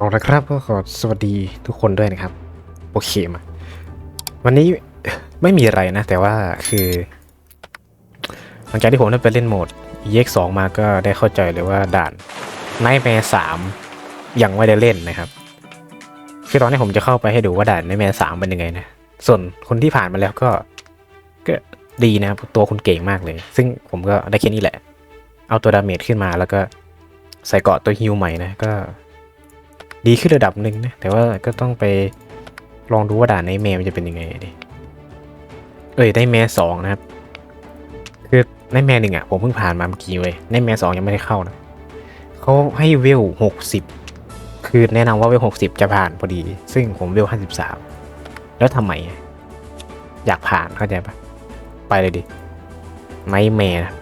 เอาละครับก็ขอสวัสดีทุกคนด้วยนะครับ โอเคมา วันนี้ไม่มีอะไรนะ แต่ว่าคือ หลังจากที่ผมได้ไปเล่นโหมด EX2 มาก็ได้เข้าใจเลยว่าด่าน Nightmare 3 ยังไม่ได้เล่นนะครับ คือตอนนี้ผมจะเข้าไปให้ดูว่าด่าน Nightmare 3 เป็นยังไงนะ ส่วนคนที่ผ่านมาแล้วก็ ก็ดีนะตัวคุณเก่งมากเลย ซึ่งผมก็ได้แค่นี้แหละ เอาตัวดาเมจขึ้นมาแล้วก็ใส่เกาะตัวฮิวใหม่นะก็ ดีขึ้นระดับหนึ่งนะ แต่ว่าก็ต้องไปลองดูว่าด่านในแมมันจะเป็นยังไงดิเอ้ยได้แมสองนะครับ คือในแมหนึ่งอะ ผมเพิ่งผ่านมาเมื่อกี้เว้ยในแมสองยังไม่ได้เข้านะเขาให้เวลหกสิบคือแนะนำว่าเวลหกสิบจะผ่านพอดี ซึ่งผมเวลห้าสิบสามแล้วทำไม อยากผ่านเข้าใจปะไปเลยดิไนแมนะ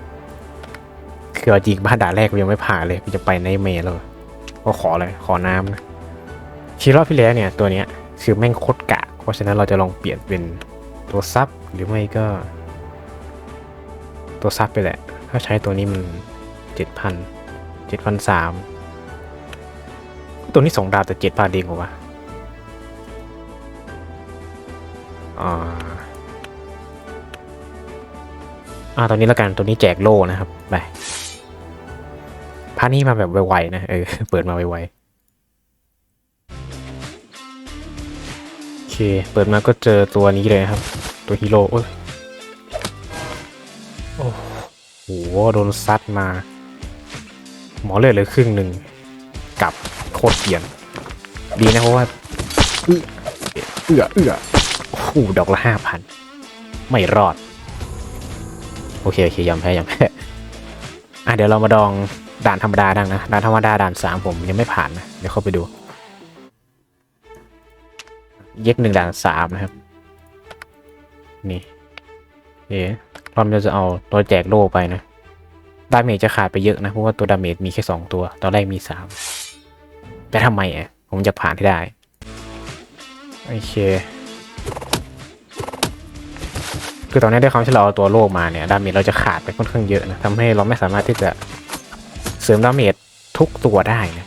คือจริงบ้านด่าแรกยังไม่ผ่านเลยกูจะไปไนแมแล้ว ก็ขอเลยขอน้ำนะคีรอบที่แล้วเนี่ยตัวเนี้ยคือแม่งโคตรกะ เพราะฉะนั้นเราจะลองเปลี่ยนเป็นตัวซับหรือไม่ก็ ตัวซับไปแหละ ถ้าใช้ตัวนี้มันเจ็ดพันเจ็ดพันสามตัวนี้สองดาวแต่เจ็ดพันเองเหรอวะอ่าอ่าตัวนี้แล้วกันตัวนี้แจกโล่นะครับ ไป พานี่มาแบบไวๆนะ เออ เปิดมาไวๆ โอเค เปิดมาก็เจอตัวนี้เลยครับ ตัวฮีโร่ โอ้ยโอ้โห โดนซัดมา หมอเลือดเลยครึ่งหนึ่งกลับโคตรเกลียน ดีนะเพราะว่า เอื้อ เอื้อเอื้อโอ้โหดอกละห้าพัน ไม่รอด โอเค โอเค ยอมแพ้ ยอมแพ้ อะ เดี๋ยวเรามาดอง ด่านธรรมดาดังนะด่านธรรมดาด่านสามผมยังไม่ผ่านนะเดี๋ยวเข้าไปดู เย็กหนึ่งด่านสามนะครับ นี่เอ๋รอบนี้เราจะเอาตัวแจกโล่ไปนะดาเมจจะขาดไปเยอะนะเพราะว่าตัวดาเมจมีแค่สองตัว ตอนแรกมีสามแต่ทำไมอะผมจะผ่านให้ได้ โอเค คือตอนนี้ด้วยความที่เราเอาตัวโล่มาเนี่ย ดาเมจเราจะขาดไปค่อนข้างเยอะนะทำให้เราไม่สามารถที่จะ เสริมดาเมจทุกตัวได้นะ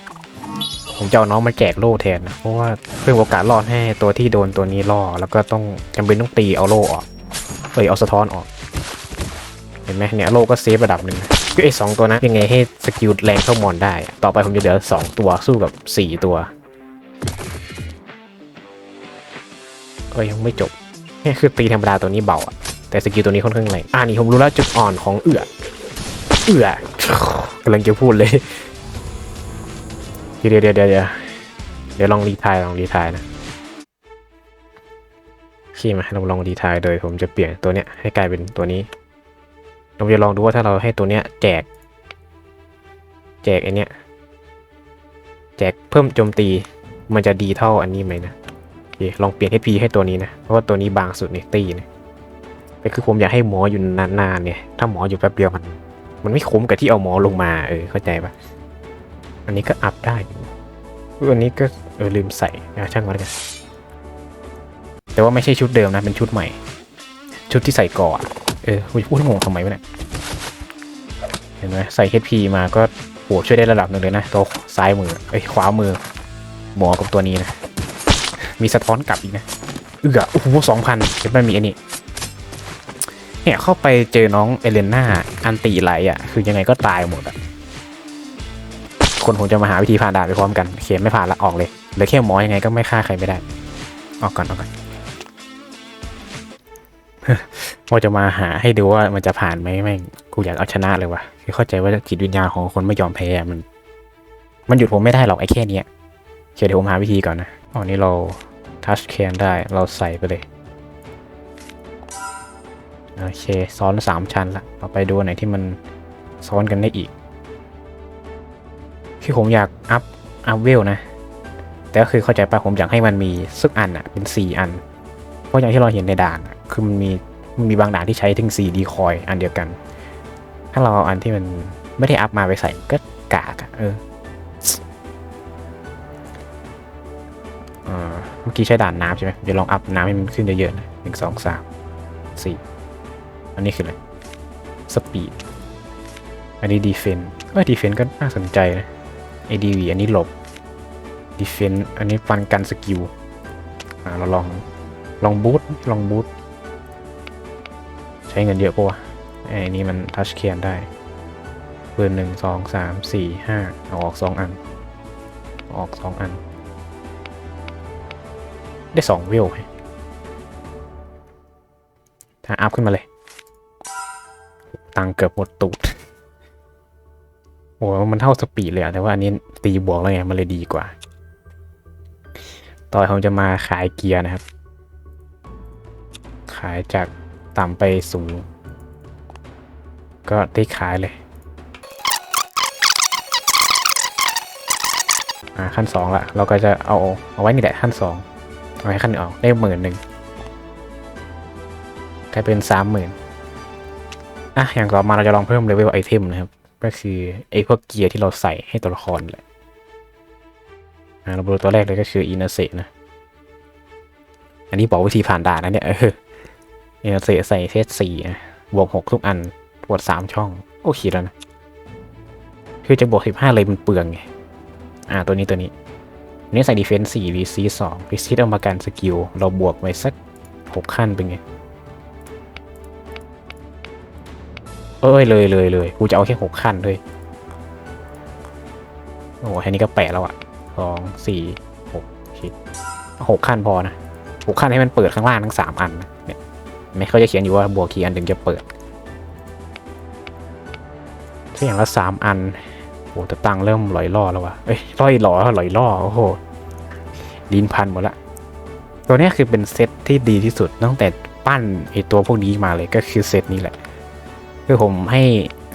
ผมจะเอาน้องมาแจกโล่แทนนะเพราะว่าเพิ่มโอกาสรอดให้ตัวที่โดนตัวนี้ล่อ แล้วก็ต้องจำเป็นต้องตีเอาโล่ออกเอ้ยเอาสะท้อนออก เห็นไหมเนี่ยโล่ก็เซฟระดับหนึ่งนะคือไอ้สองตัวนะยังไงให้สกิลแรงเข้ามอนได้อะต่อไปผมจะเหลือสองตัวสู้กับสี่ตัวก็ยังไม่จบนี่คือตีธรรมดาตัวนี้เบาอะแต่สกิลตัวนี้ค่อนข้างแรงอ่านี่ผมรู้แล้วจุดอ่อนของเอือเอือำลังจะพูดเลย เดี๋ยวเดี๋ยวเดี๋ยวเดี๋ยวเดี๋ยวลองรีทายลองรีทายนะขี้มาเราลองรีทายโดยผมจะเปลี่ยนตัวเนี้ยให้กลายเป็นตัวนี้เราจะลองดูว่าถ้าเราให้ตัวเนี้ยแจก แจกไอเนี้ยแจกเพิ่มโจมตีมันจะดีเท่าอันนี้ไหมนะโอเคลองเปลี่ยน HP ให้ตัวนี้นะเพราะว่าตัวนี้บางสุดในตีนะแต่คือผมอยากให้หมออยู่นานๆเนี่ยถ้าหมออยู่แป๊บเดียวมัน มันไม่คุ้มกับที่เอาหมอลงมา เออเข้าใจปะอันนี้ก็อัพได้อันนี้ก็เออลืมใส่นะช่างมันกัน แต่ว่าไม่ใช่ชุดเดิมนะ เป็นชุดใหม่ ชุดที่ใส่ก่อนเออพูดงงทำไมวะเนี่ยเห็นไหมใส่ HP มาก็โหช่วยได้ระดับหนึ่งเลยนะตัวซ้ายมือเอ้ยขวามือ หมอกับตัวนี้นะ มีสะท้อนกลับอีกนะ เอือโอ้โหสองพันเห็นมันมีอันนี้ เนี่ยเข้าไปเจอน้องเอเลน่าอันตีไหลอะ คือยังไงก็ตายหมดอะ คนคงจะมาหาวิธีผ่านด่านไปพร้อมกันเขียนไม่ผ่านละออกเลยเหลือแค่หมอยังไงก็ไม่ฆ่าใครไม่ได้ ออกก่อนออกก่อนว่าจะมาหาให้ดูว่ามันจะผ่านไหมแม่งกูอยากเอาชนะเลยว่ะคือเข้าใจว่าจิตวิญญาณของคนไม่ยอมแพ้มัน มันหยุดผมไม่ได้หรอกไอ้แค่เนี้ยเดี๋ยวผมหาวิธีก่อนนะอ๋อนี่เราทัชแคนได้เราใส่ไปเลย โอเค ซ้อนสามชั้นละเราไปดูไหนที่มันซ้อนกันได้อีก คือผมอยากอัพ อัพเวลนะ แต่ก็คือเข้าใจปะผมอยากให้มันมีสักอันอะเป็นสี่อัน เพราะอย่างที่เราเห็นในด่านคือมันมีมันมีบางด่านที่ใช้ถึงสี่ดีคอยอันเดียวกัน ถ้าเราเอาอันที่มันไม่ได้อัพมาไปใส่ก็กากอะเออเอ่อเมื่อกี้ใช้ด่านน้ำใช่ไหมเดี๋ยวลองอัพน้ำให้มันขึ้นเยอะๆนะหนึ่งสองสามสี่ อันนี้คืออะไรสปีดอันนี้ดีเฟนเออดีเฟนก็น่าสนใจนะ ADV อันนี้หลบดีเฟนอันนี้ฟันกันสกิลอ่าเราลองลองบูทลองบูทใช้เงินเยอะปะวะไอ้นี่มันทัชเคียนได้ปืนหนึ่งสองสามสี่ห้าเอาออกสองอัน อออกสองอัน ได้สองวิวถ้าอัพขึ้นมาเลย ตังเกือบหมดตูดโอ้โหมันเท่าสปีดเลยอะแต่ว่าอันนี้ตีบวกแล้วไงมันเลยดีกว่า ต่อผมจะมาขายเกียร์นะครับ ขายจากต่ำไปสูง ก็ได้ขายเลยอ่าขั้นสองละเราก็จะเอาเอาไว้นี่แหละขั้นสองเอาไว้ขั้นหนึ่งเอาได้หมื่นหนึ่งกลายเป็นสามหมื่น อะอย่างต่อมาเราจะลองเพิ่มเลเวลไอเทมนะครับ ก็คือไอพวกเกียร์ที่เราใส่ให้ตัวละครแหละอ่าเราดูตัวแรกเลยก็คืออินาเซนะ อันนี้บอกวิธีผ่านด่านนะเนี่ยเอออินาเซใส่เซตสี่นะบวกหกทุกอันบวกสามช่อง โอเคแล้วนะ คือจะบวกสิบห้าเลยมันเปลืองไง อ่าตัวนี้ตัวนี้อันนี้ใส่ดีเฟนส์สี่วีซีสองวีซีเอามากันสกิลเราบวกไว้สักหกขั้นเป็นไง เอ้ยเลยเลยเลยกูจะเอาแค่หกขั้นเลยโอ้โหแค่นี้ก็แปะแล้วอะสองสี่หกชิดหกขั้นพอนะหกขั้นให้มันเปิดข้างล่างทั้งสามอันนะเนี่ยไม่เขาจะเขียนอยู่ว่าบวกกี่อันถึงจะเปิดถ้าอย่างละสามอันโอ้แต่ตังเริ่มลอยล่อแล้ววะเอ้ยลอยหล่อลอยล่อโอ้โหลิ้นพันหมดละตัวนี้คือเป็นเซตที่ดีที่สุดตั้งแต่ปั้นไอตัวพวกนี้มาเลยก็คือเซตนี้แหละ คือผมให้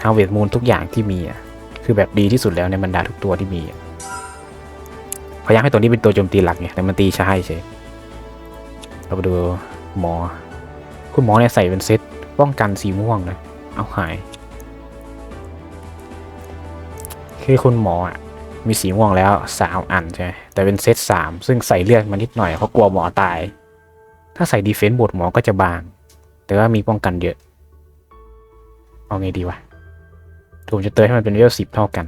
ฮาวเวิร์ดมูลทุกอย่างที่มีอะคือแบบดีที่สุดแล้วในบรรดาทุกตัวที่มีพยายามให้ตัวนี้เป็นตัวโจมตีหลักไงแต่มันตีช้าเฉยเราไปดูหมอ คุณหมอเนี่ยใส่เป็นเซตป้องกันสีม่วงนะเอาหาย คือคุณหมออะมีสีม่วงแล้วสามอันใช่ไหมแต่เป็นเซตสามซึ่งใส่เลือดมานิดหน่อยเพราะกลัวหมอตาย ถ้าใส่ดีเฟนซ์บทหมอก็จะบาง แต่ว่ามีป้องกันเยอะ เอาไงดีวะผมจะเติมให้มันเป็นเวลสิบเท่ากัน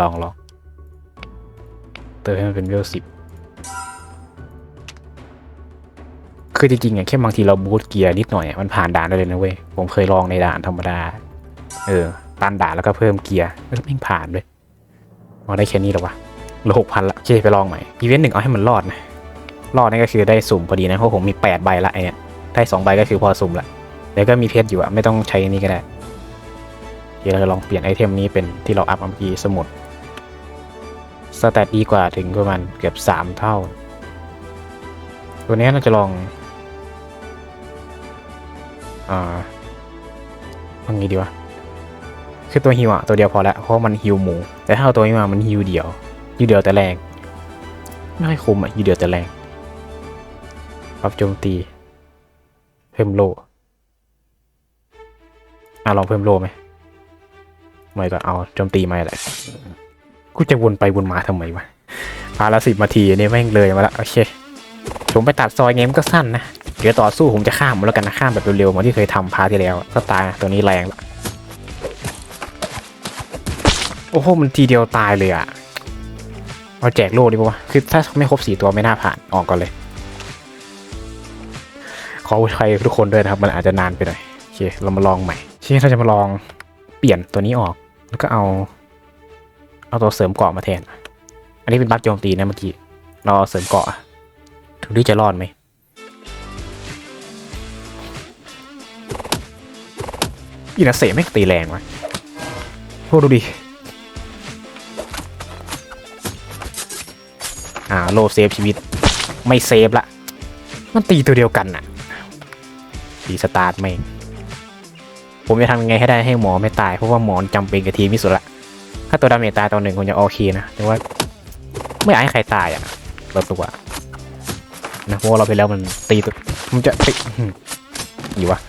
ลองลองเติมให้มันเป็นเวลสิบคือจริงๆอะแค่บางทีเราบูตเกียร์นิดหน่อยมันผ่านด่านได้เลยนะเว้ย ผมเคยลองในด่านธรรมดา เออตันด่านแล้วก็เพิ่มเกียร์แล้วแม่งผ่านเลยเอาได้แค่นี้หรอวะเหลือหกพันละโอเคไปลองใหม่อีเวนต์หนึ่งเอาให้มันรอดนะรอดนี่ก็คือได้สุ่มพอดีนะเพราะผมมีแปดใบละไอ้เนี่ยได้สองใบก็คือพอสุ่มละ แล้วก็มีเพชรอยู่อะไม่ต้องใช้อันนี้ก็ได้เดี๋ยวเราจะลองเปลี่ยนไอเทมนี้เป็นที่เราอัพเมื่อกี้สมุดสแตทดีกว่าถึงประมาณเกือบสามเท่า ตัวนี้เราจะลองอ่าเอางี้ดีวะคือตัวฮิวอะตัวเดียวพอแล้วเพราะมันฮิวหมู แต่ถ้าเอาตัวนี้มามันฮิวเดียวฮิวเดียวแต่แรงไม่ค่อยคุ้มอะฮิวเดียวแต่แรงปรับโจมตีเพิ่มโล อะลองเพิ่มโลไหมไม่ก็เอาโจมตีไม่แหละกูจะวนไปวนมาทำไมวะพาละสิบนาทีนี่แม่งเลยมาละโอเคผมไปตัดซอยเงมก็สั้นนะเดี๋ยวต่อสู้ผมจะข้ามมันแล้วกันนะข้ามแบบเร็วๆเหมือนที่เคยทำพาที่แล้วก็ตายตัวนี้แรงละโอ้โหมันทีเดียวตายเลยอะเอาแจกโล่ดีกว่าคือถ้าไม่ครบสี่ตัวไม่น่าผ่านออกก่อนเลย ขออภัยทุกคนด้วยนะครับ มันอาจจะนานไปหน่อยโอเคเรามาลองใหม่ ทีนี้เราจะมาลองเปลี่ยนตัวนี้ออก แล้วก็เอา เอาตัวเสริมเกาะมาแทน อันนี้เป็นบัฟโจมตีนะเมื่อกี้เราเอาเสริมเกาะถึงที่จะรอดไหมอินาเซไม่ตีแรงวะโหดูดิอ่าโลเซฟชีวิต ไม่เซฟละ มันตีตัวเดียวกันน่ะตีสตาร์ทไม่ ผมจะทำยังไงให้ได้ให้หมอไม่ตายเพราะว่าหมอจำเป็นกับทีมที่สุดละถ้าตัวดาเมจตายตัวหนึ่งคงจะโอเคนะแต่ว่าไม่อยากให้ใครตายอะเราตัวนะเพราะว่าเราไปแล้วมันตีตัวมันจะติอยู่วะ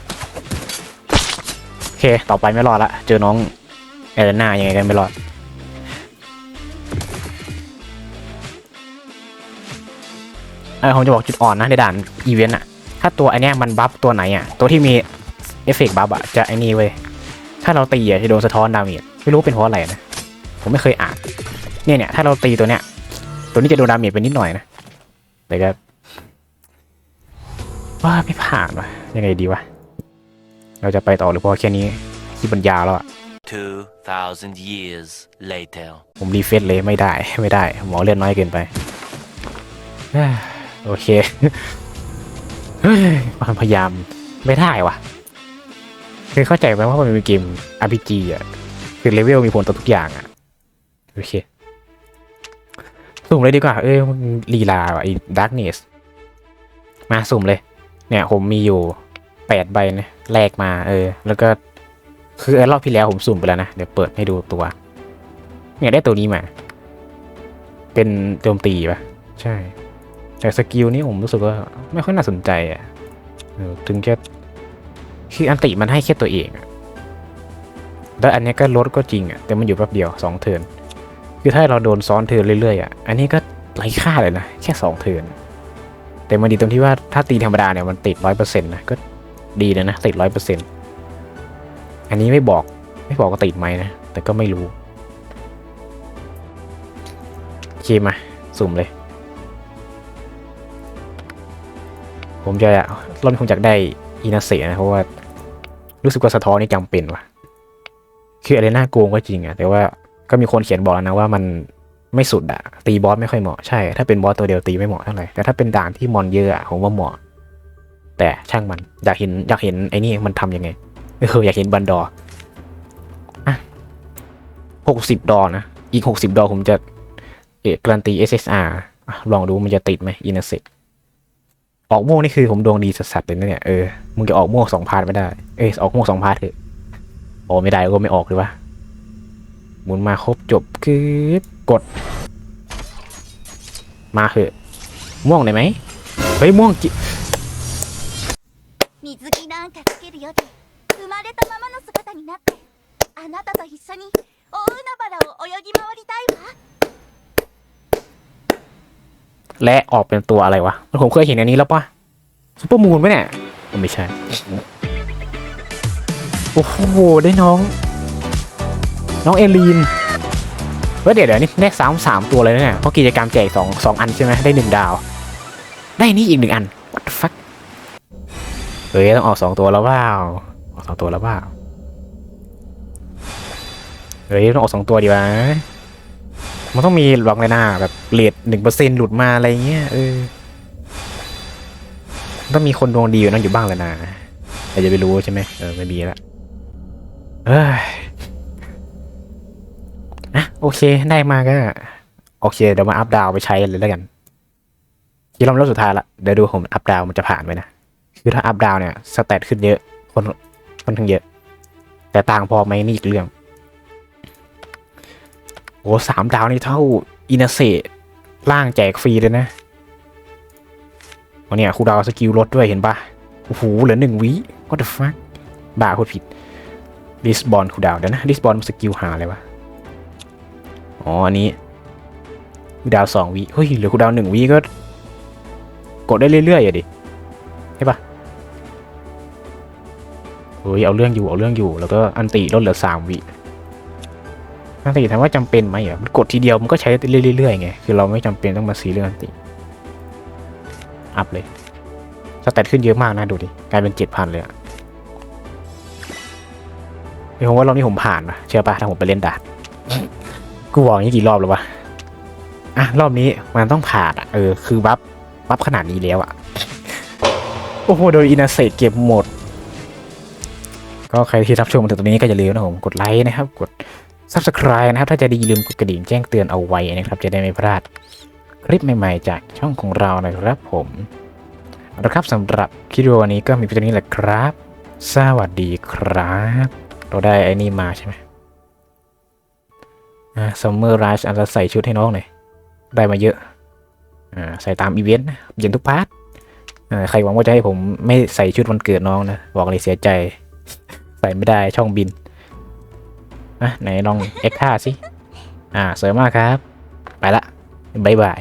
โอเค ต่อไปไม่รอดละเจอน้องเอเลน่ายังไงกันไม่รอดเออผมจะบอกจุดอ่อนนะในด่านอีเวนต์อะถ้าตัวไอเนี้ยมันบัฟตัวไหนอะตัวที่มี เอฟเฟกต์บัฟอะจะไอนี่เว้ย ถ้าเราตีอะจะโดนสะท้อนดาเมจไม่รู้เป็นเพราะอะไรนะ ผมไม่เคยอ่าน เนี่ยเนี่ยถ้าเราตีตัวเนี้ย ตัวนี้จะโดนดาเมจไปนิดหน่อยนะ แต่ก็ว่าไม่ผ่านวะยังไงดีวะ เราจะไปต่อหรือพอแค่นี้ที่ปัญญาวแล้วอะ2,000 years later. ผมรีเฟซเลยไม่ได้ไม่ได้ หมอเลือดน้อยเกินไปเอ้ยโอเคเฮ้ยความพยายามไม่ได้วะ คือเข้าใจไหมว่ามันเป็นเกม RPG อะ คือเลเวลมีผลต่อทุกอย่างอะ โอเค สุ่มเลยดีกว่า เอ้ยลีลาว่ะไอ้ดาร์กเนสมาสุ่มเลย เนี่ยผมมีอยู่แปดใบนะแลกมา เออ แล้วก็ คือรอบที่แล้วผมสุ่มไปแล้วนะ เดี๋ยวเปิดให้ดูตัว เนี่ยได้ตัวนี้มา เป็นโจมตีปะใช่ แต่สกิลนี่ผมรู้สึกว่าไม่ค่อยน่าสนใจอะถึงจะ คืออันติมันให้แค่ตัวเองอะแล้วอันนี้ก็ลดก็จริงอะแต่มันอยู่แป๊บเดียวสองเทิร์นคือถ้าเราโดนซ้อนเทิร์นเรื่อยๆอะอันนี้ก็ไร้ค่าเลยนะแค่สองเทิร์นแต่มันดีตรงที่ว่าถ้าตีธรรมดาเนี่ยมันติดร้อยเปอร์เซ็นต์นะก็ดีเลยนะติดร้อยเปอร์เซ็นต์อันนี้ไม่บอกไม่บอกว่าติดไหมนะแต่ก็ไม่รู้โอเคมาสุ่มเลย ผมจะรอนี้ผมอยากได้อินาเซนะเพราะว่า รู้สึกว่าสะท้อนนี่จำเป็นว่ะ คืออะไรน่าโกงก็จริงอะแต่ว่าก็มีคนเขียนบอกแล้วนะว่ามันไม่สุดอะตีบอสไม่ค่อยเหมาะใช่ ถ้าเป็นบอสตัวเดียวตีไม่เหมาะเท่าไหร่แต่ถ้าเป็นด่านที่มอนเยอะอะผมว่าเหมาะ แต่ช่างมันอยากเห็นอยากเห็นไอ้นี่มันทำยังไงเอออยากเห็นบันดออะหกสิบดอนะอีกหกสิบดอผมจะเอการันตี SSR อะลองดูมันจะติดไหมอินเสก ออกโม่วงนี่คือผมดวงดีสัสๆเลยนะเนี่ย เออ มึงจะออกโม่วงสองพาร์ทไม่ได้ เอยออกโม่วงสองพาร์ทเถอะโอ้ไม่ได้ก็ไม่ออกเลยวะหมุนมาครบจบคือกด มาเถอะ ม่วงได้ไหมเฮ้ยม่วงจิ 水着なんかつけるより生まれたままの姿になってあなたと一緒に大海原を泳ぎ回りたいわ และออกเป็นตัวอะไรวะ มันผมเคยเห็นอันนี้แล้วปะซุปเปอร์มูนไหมเนี่ยมันไม่ใช่ โอ้โห ได้น้อง น้องเอลีนเฮ้ยเดี๋ยวเดี๋ยวนี่ได้สามสามตัวเลยนะเนี่ย เพราะกิจกรรมแจกสองสองอันใช่ไหมได้หนึ่งดาว ได้นี่อีกหนึ่งอัน what the fuck เฮ้ยต้องออกสองตัวแล้วเปล่าออกสองตัวแล้วเปล่าเฮ้ยต้องออกสองตัวดีวะ มันต้องมีหลอกเลยนะแบบเลทหนึ่งเปอร์เซ็นหลุดมาอะไรเงี้ยเออต้องมีคนดวงดีอยู่นั่นอยู่บ้างเลยนะแต่จะไปรู้ใช่ไหมเออไม่มีละเอ้ยนะโอเคได้มาก็โอเคเดี๋ยวมาอัพดาวไปใช้เลยแล้วกันที่รอบรอบสุดท้ายละเดี๋ยวดูผมอัพดาวมันจะผ่านไหมนะคือถ้าอัพดาวเนี่ยสแตทขึ้นเยอะคนค่อนข้งเยอะ แต่ต่างพอไหมนี่อีกเรื่อง โอ้สามดาวนี่เท่าอินาเซล่างแจกฟรีเลยนะวันนี้คูดาวสกิลลดด้วยเห็นปะโอ้โหเหลือหนึ่งวิ what the fuck บ้าพูดผิดดิสบอลคูดาวเดี๋ยวนะดิสบอลสกิลหาอะไรวะอ๋ออันนี้คูดาวสองวิเฮ้ยเหลือคูดาวหนึ่งวิก็ กดได้เรื่อยๆอะดิใช่ปะเฮ้ยเอาเรื่องอยู่เอาเรื่องอยู่แล้วก็อันติลดเหลือสามวิ อันติถามว่าจำเป็นไหมอะมันกดทีเดียวมันก็ใช้ได้เรื่อยๆไงคือเราไม่จำเป็นต้องมาซีเรื่องอันติอัพเลยสแตทขึ้นเยอะมากนะดูดิกลายเป็นเจ็ดพันเลยอะเฮ้ผมว่ารอบนี้ผมผ่านนะเชื่อปะถ้าผมไปเล่นดาดกูบอกอย่างนี้กี่รอบแล้ววะอะรอบนี้มันต้องผ่านอะเออคือบัฟบัฟขนาดนี้แล้วอะโอ้โหโดยอินาเซตเก็บหมด ก็ใครที่รับชมมาถึงตรงนี้ก็อย่าลืมนะผมกดไลค์นะครับกด subscribe นะครับ ถ้าจะดีอย่าลืมกดกระดิ่งแจ้งเตือนเอาไว้นะครับ จะได้ไม่พลาดคลิปใหม่ๆ จากช่องของเรานะครับผมเอาละครับสำหรับคลิปวิดีโอวันนี้ก็มีเพียงนี้แหละครับ สวัสดีครับ เราได้ไอ้นี่มาใช่ไหมอ่าซัมเมอร์ราชอาจจะใส่ชุดให้น้องหน่อย ได้มาเยอะ อ่า ใส่ตามอีเวนต์นะเย็นทุกพาร์ทอ่าใครหวังว่าจะให้ผมไม่ใส่ชุดวันเกิดน้องนะ บอกเลยเสียใจ ใส่ไม่ได้ช่องบิน อะไหนลอง X5 สิ อ่า สวยมากครับ ไปละบ๊ายบาย